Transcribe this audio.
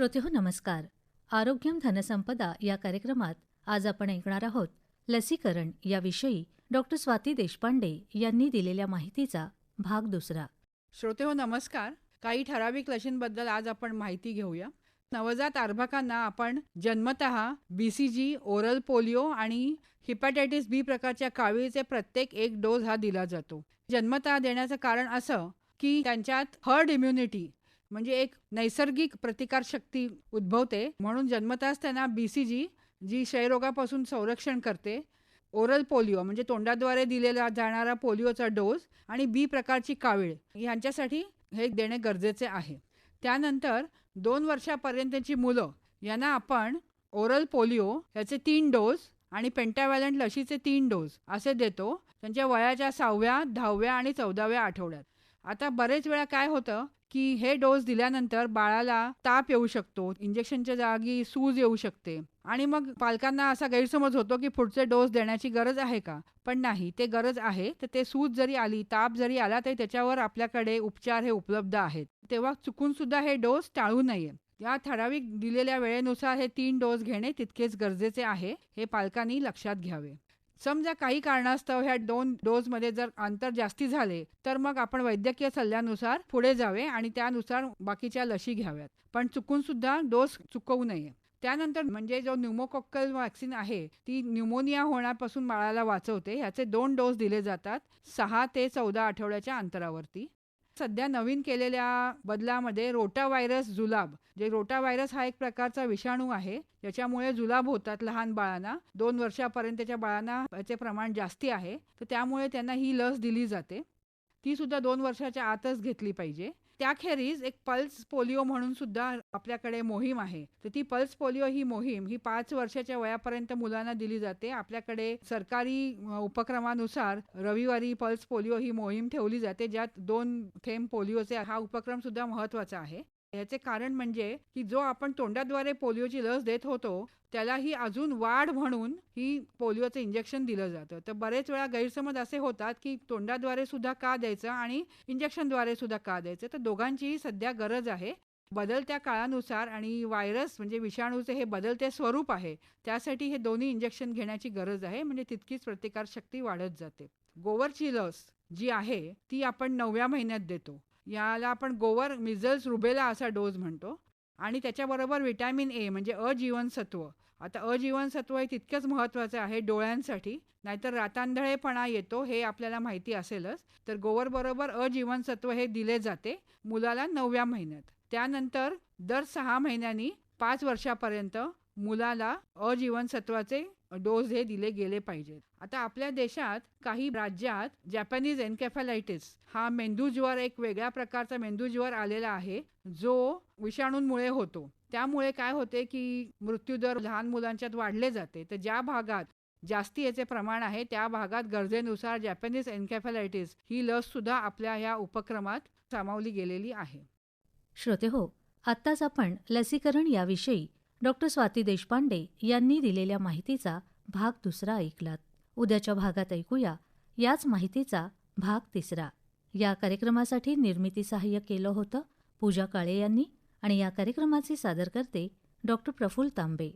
श्रोतेहो नमस्कार. आरोग्यम धनसंपदा या कार्यक्रमात आज आपण ऐकणार आहोत लसीकरण याविषयी डॉक्टर स्वाती देशपांडे यांनी दिलेल्या माहितीचा भाग दुसरा. श्रोतेहो नमस्कार. काही ठराविक लशींबद्दल आज आपण माहिती घेऊया. नवजात अर्भकांना आपण जन्मत B C G oral polio आणि हिपॅटायटिस बी प्रकारच्या कावीळीचे प्रत्येक एक डोस हा दिला जातो. जन्मतः देण्याचं कारण असं की त्यांच्यात हर्ड इम्युनिटी म्हणजे एक नैसर्गिक प्रतिकारशक्ती उद्भवते. म्हणून जन्मताच त्यांना बी सी जी जी क्षयरोगापासून संरक्षण करते ओरल पोलिओ म्हणजे तोंडाद्वारे दिलेला जाणारा पोलिओचा डोस आणि बी प्रकारची कावीळ यांच्यासाठी हे देणे गरजेचे आहे. त्यानंतर दोन वर्षापर्यंतची मुलं यांना आपण ओरल पोलिओ याचे तीन डोस आणि पेंटावॅलंट लशीचे तीन डोस असे देतो त्यांच्या वयाच्या सहाव्या दहाव्या आणि चौदाव्या आठवड्यात. आता बरेच वेळा काय होतं की हे डोस दिल्यानंतर बाळाला ताप येऊ शकतो इंजेक्शनच्या जागी सूज येऊ शकते. आणि मग पालकांना असा गैरसमज होतो की पुढचे डोस देण्याची गरज आहे का? पण नाही ते गरज आहे. तर ते सूज जरी आली ताप जरी आला तरी त्याच्यावर आपल्याकडे उपचार हे उपलब्ध आहेत. तेव्हा चुकून सुद्धा हे डोस टाळू नये. या ठराविक दिलेल्या वेळेनुसार हे तीन डोस घेणे तितकेच गरजेचे आहे हे पालकांनी लक्षात घ्यावे. समजा काही कारणास्तव ह्या दोन डोसमध्ये जर अंतर जास्ती झाले तर मग आपण वैद्यकीय सल्ल्यानुसार पुढे जावे आणि त्यानुसार बाकीच्या लशी घ्याव्यात. पण चुकून सुद्धा डोस चुकवू नये. त्यानंतर म्हणजे जो न्यूमोकॉक्कल वॅक्सिन आहे ती न्यूमोनिया होण्यापासून बाळाला वाचवते. ह्याचे दोन डोस दिले जातात सहा ते चौदा आठवड्याच्या अंतरावरती. सध्या नवीन केलेल्या बदलामध्ये रोटा व्हायरस जुलाब जे रोटा व्हायरस हा एक प्रकारचा विषाणू आहे ज्याच्यामुळे जुलाब होतात लहान बाळांना. दोन वर्षापर्यंतच्या बाळांना याचे प्रमाण जास्ती आहे तर त्यामुळे त्यांना ही लस दिली जाते. ती सुद्धा दोन वर्षाच्या आतच घेतली पाहिजे. त्याखेरीज एक पल्स पोलिओ म्हणून सुद्धा आपल्याकडे मोहीम आहे. तर ती पल्स पोलिओ ही मोहीम ही पाच वर्षाच्या वयापर्यंत मुलांना दिली जाते. आपल्याकडे सरकारी उपक्रमानुसार रविवारी पल्स पोलिओ ही मोहीम ठेवली जाते. ज्यात दोन थेंब पोलिओचे हा उपक्रम सुद्धा महत्त्वाचा आहे. याचे कारण म्हणजे की जो आपण तोंडाद्वारे पोलिओची लस देत होतो त्याला ही अजून वाढ म्हणून ही पोलिओचं इंजेक्शन दिलं जातं. तर बरेच वेळा गैरसमज असे होतात की तोंडाद्वारे सुद्धा का द्यायचं आणि इंजेक्शनद्वारे सुद्धा का द्यायचं. तर दोघांचीही सध्या गरज आहे. बदलत्या काळानुसार आणि व्हायरस म्हणजे विषाणूचे हे बदलते स्वरूप आहे त्यासाठी हे दोन्ही इंजेक्शन घेण्याची गरज आहे. म्हणजे तितकीच प्रतिकारशक्ती वाढत जाते. गोवरची लस जी आहे ती आपण नवव्या महिन्यात देतो. याला आपण गोवर मिझल्स रुबेला असा डोस म्हणतो. आणि त्याच्याबरोबर व्हिटॅमिन ए म्हणजे अजीवनसत्व. आता अजीवनसत्व हे तितकंच महत्त्वाचं आहे डोळ्यांसाठी. नाहीतर रातांधळेपणा येतो हे आपल्याला माहिती असेलच. तर गोवरबरोबर अजीवनसत्व हे दिले जाते मुलाला नवव्या महिन्यात. त्यानंतर दर सहा महिन्यांनी पाच वर्षापर्यंत मुलाला अजीवनसत्वाचे डोस हे दिले गेले पाहिजेत. आता आपल्या देशात काही राज्यात जॅपनीज एन्केफॅलायटिस हा मेंदूज्वर एक वेगळ्या प्रकारचा मेंदूज्वर आलेला आहे जो विषाणूंमुळे होतो. त्यामुळे काय होते की मृत्यूदर लहान मुलांच्यात वाढले जाते. तर ज्या भागात जास्ती याचे प्रमाण आहे त्या भागात गरजेनुसार जॅपनीज एन्केफॅलायटिस ही लस सुद्धा आपल्या या उपक्रमात सामावली गेलेली आहे. श्रोते हो आत्ताच आपण लसीकरण याविषयी डॉक्टर स्वाती देशपांडे यांनी दिलेल्या माहितीचा भाग दुसरा ऐकलात. उद्याच्या भागात ऐकूया याच माहितीचा भाग तिसरा. या कार्यक्रमासाठी निर्मिती सहाय्य केलं होतं पूजा काळे यांनी आणि या कार्यक्रमाचे सादर करते डॉक्टर प्रफुल्ल तांबे.